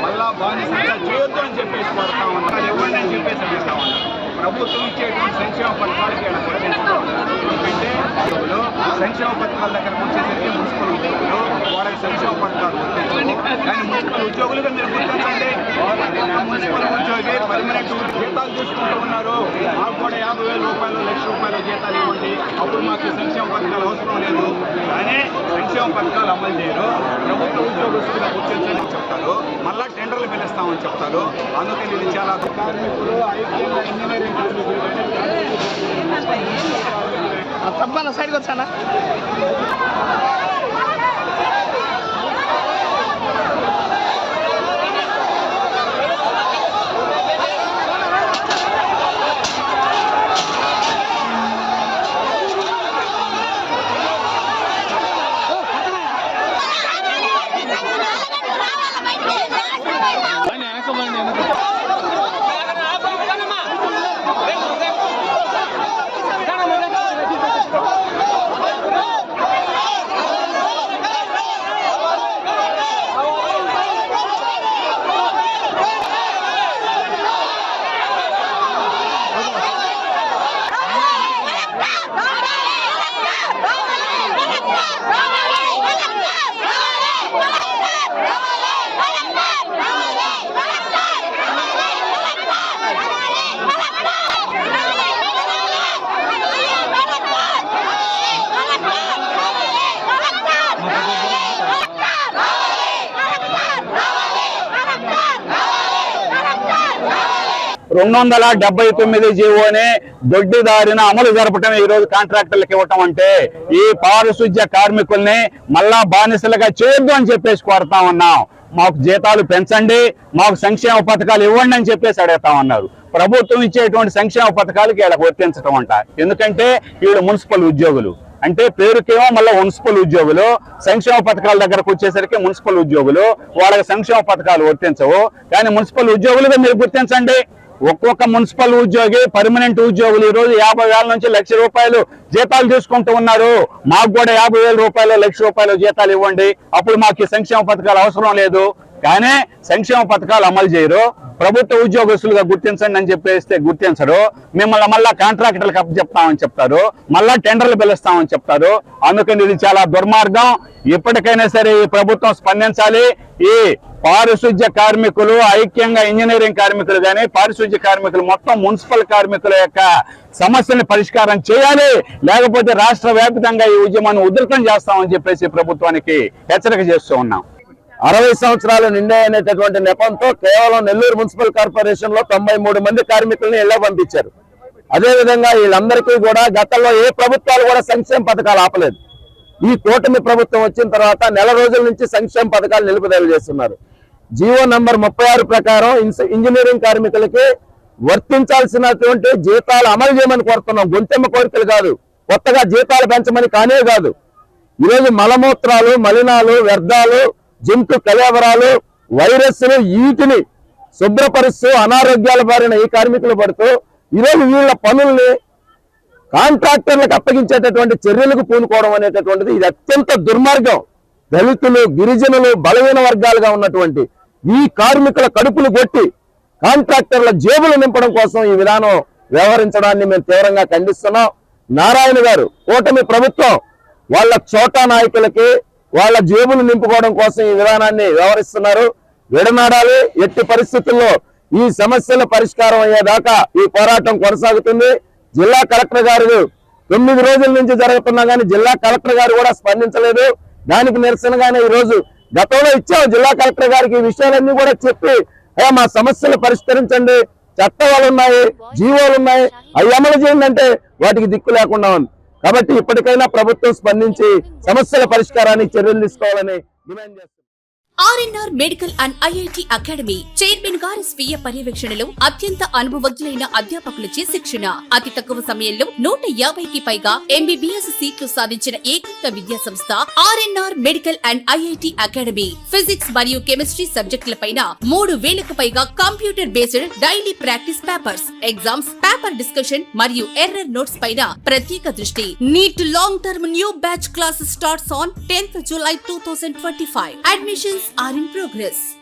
మళ్ళా బానిసంగా చేయొద్దు అని చెప్పేసి పడతా ఉన్నారు చెప్పేసి అడుగుతా ఉన్నారు ప్రభుత్వం ఇచ్చేటువంటి సంక్షేమ పథకాలకి ఇలా వర్తించడం ఎందుకంటే ఉద్యోగులు సంక్షేమ పథకాల దగ్గరకు వచ్చేసరికి మున్సిపల్ ఉద్యోగులు వాళ్ళకి సంక్షేమ పథకాలు వర్తించవు కానీ మున్సిపల్ ఉద్యోగులుగా మీరు గుర్తించండి. మున్సిపల్ ఉద్యోగి పర్మనెంట్ జీతాలు తీసుకుంటూ ఉన్నారు. మాకు కూడా యాభై వేల రూపాయలు లక్ష రూపాయలు జీతాలు ఇవ్వండి. అప్పుడు మాకు సంక్షేమ పథకాలు అవసరం లేదు. కానీ సంక్షేమ పథకాలు అమలు చేయరు. ప్రభుత్వ ఉద్యోగస్తులు గుర్తించని చెప్తారు. మళ్ళా టెండర్లు పిలుస్తామని చెప్తారు. అందుకని ఇది చాలా కార్మికులు ఐటీ ఇంజనీరింగ్ కార్మికులు తప్పన సైడ్కి వచ్చానా రెండు వందల డెబ్బై తొమ్మిది జీవోని దొడ్డిదారిన అమలు జరపటం ఈ రోజు కాంట్రాక్టర్లకు ఇవ్వటం అంటే ఈ పారిశుద్ధ్య కార్మికుల్ని మళ్ళా బానిసలుగా చేయొద్దు అని చెప్పేసి కోరుతా ఉన్నాం. మాకు జీతాలు పెంచండి మాకు సంక్షేమ పథకాలు ఇవ్వండి అని చెప్పేసి అడుగుతా ఉన్నారు. ప్రభుత్వం ఇచ్చేటువంటి సంక్షేమ పథకాలకి వీళ్ళకి వర్తించటం అంట. ఎందుకంటే వీళ్ళు మున్సిపల్ ఉద్యోగులు. అంటే పేరుకేమో మళ్ళీ మున్సిపల్ ఉద్యోగులు. సంక్షేమ పథకాల దగ్గరకు వచ్చేసరికి మున్సిపల్ ఉద్యోగులు. వాళ్ళకి సంక్షేమ పథకాలు వర్తించవు. కానీ మున్సిపల్ ఉద్యోగులుగా మీరు గుర్తించండి. ఒక్కొక్క మున్సిపల్ ఉద్యోగి పర్మనెంట్ ఉద్యోగులు ఈ రోజు యాభై వేల నుంచి లక్ష రూపాయలు జీతాలు తీసుకుంటూ ఉన్నారు. మాకు కూడా యాభై రూపాయలు లక్ష రూపాయలు జీతాలు ఇవ్వండి. అప్పుడు మాకు సంక్షేమ పథకాలు అవసరం లేదు. కానీ సంక్షేమ పథకాలు అమలు చేయరు. ప్రభుత్వ ఉద్యోగస్తులుగా గుర్తించండి అని చెప్పేస్తే గుర్తించరు. మిమ్మల్ని మళ్ళా కాంట్రాక్టర్లకు అప్పచెప్తామని చెప్తారు. మళ్ళా టెండర్లు పిలుస్తామని చెప్తారు. అందుకని ఇది చాలా దుర్మార్గం. ఎప్పటికైనా సరే ఈ ప్రభుత్వం స్పందించాలి. ఈ పారిశుధ్య కార్మికులు ఐక్యంగా ఇంజనీరింగ్ కార్మికులు కానీ పారిశుధ్య కార్మికులు మొత్తం మున్సిపల్ కార్మికుల యొక్క సమస్యల్ని పరిష్కారం చేయాలి. లేకపోతే రాష్ట్ర వ్యాప్తంగా ఈ ఉద్యమాన్ని ఉధృతం చేస్తామని చెప్పేసి ప్రభుత్వానికి హెచ్చరిక చేస్తూ ఉన్నాం. అరవై సంవత్సరాలు నిండాయనేటటువంటి నెపంతో కేవలం నెల్లూరు మున్సిపల్ కార్పొరేషన్లో తొంభై మూడు మంది కార్మికుల్ని ఇళ్ళ పంపించారు. అదేవిధంగా వీళ్ళందరికీ కూడా గతంలో ఏ ప్రభుత్వాలు కూడా సంక్షేమ పథకాలు ఆపలేదు. ఈ కూటమి ప్రభుత్వం వచ్చిన తర్వాత నెల రోజుల నుంచి సంక్షేమ పథకాలు నిలుపుదల చేస్తున్నారు. జీవో నంబర్ ముప్పై ఆరు ప్రకారం ఇంజనీరింగ్ కార్మికులకి వర్తించాల్సినటువంటి జీతాలు అమలు చేయమని కోరుతున్నాం. గొంతెమ్మ కోరికలు కాదు. కొత్తగా జీతాలు పెంచమని కానే కాదు. ఈరోజు మలమూత్రాలు మలినాలు వ్యర్థాలు జంతు కలేవరాలు వైరస్లు వీటిని శుభ్రపరుస్తూ అనారోగ్యాల బారిన ఈ కార్మికులు పడుతూ ఈరోజు వీళ్ళ పనుల్ని కాంట్రాక్టర్లకు అప్పగించేటటువంటి చర్యలకు పూనుకోవడం అనేటటువంటిది ఇది అత్యంత దుర్మార్గం. దళితులు గిరిజనులు బలహీన వర్గాలుగా ఉన్నటువంటి ఈ కార్మికుల కడుపులు కొట్టి కాంట్రాక్టర్ల జేబులు నింపడం కోసం ఈ విధానం వ్యవహరించడాన్ని మేము తీవ్రంగా ఖండిస్తున్నాం. నారాయణ గారు కూటమి ప్రభుత్వం వాళ్ళ చోటా నాయకులకి వాళ్ళ జేబులు నింపుకోవడం కోసం ఈ విధానాన్ని వ్యవహరిస్తున్నారు. విడనాడాలి ఎట్టి పరిస్థితుల్లో ఈ సమస్యల పరిష్కారం అయ్యేదాకా ఈ పోరాటం కొనసాగుతుంది. జిల్లా కలెక్టర్ గారు తొమ్మిది రోజుల నుంచి జరుగుతున్నా కానీ జిల్లా కలెక్టర్ గారు కూడా స్పందించలేదు. దానికి నిరసనగానే ఈ రోజు గతంలో ఇచ్చాం జిల్లా కలెక్టర్ గారికి ఈ విషయాలన్నీ కూడా చెప్పి "అయ్యా, మా సమస్యలు పరిష్కరించండి. చట్టాలు ఉన్నాయి జీవోలు ఉన్నాయి. అవి అమలు చేయండి అంటే వాటికి దిక్కు లేకుండా ఉంది. కాబట్టి ఇప్పటికైనా ప్రభుత్వం స్పందించి సమస్యల పరిష్కారానికి చర్యలు తీసుకోవాలని డిమాండ్ చేస్తున్నాం. RNR medical and IIT academy chairman గారి స్వీయ పర్యవేక్షణలో అత్యంత అనుభవజ్ఞులైన అధ్యాపకులచే శిక్షణ. అతి తక్కువ సమయంలో నూట యాభైకి పైగా ఎంబీబీఎస్ సీట్లు సాధించిన ఏకైక విద్యా సంస్థ RNR medical and IIT academy. Physics మరియు కెమిస్ట్రీ సబ్జెక్టులపైన మూడు వేలకు పైగా computer based daily practice papers exams paper discussion మరియు ఎర్రర్ నోట్స్ పైన ప్రత్యేక దృష్టి. NEET long term new batch classes starts on tenth July two thousand twenty five. Admissions are in progress.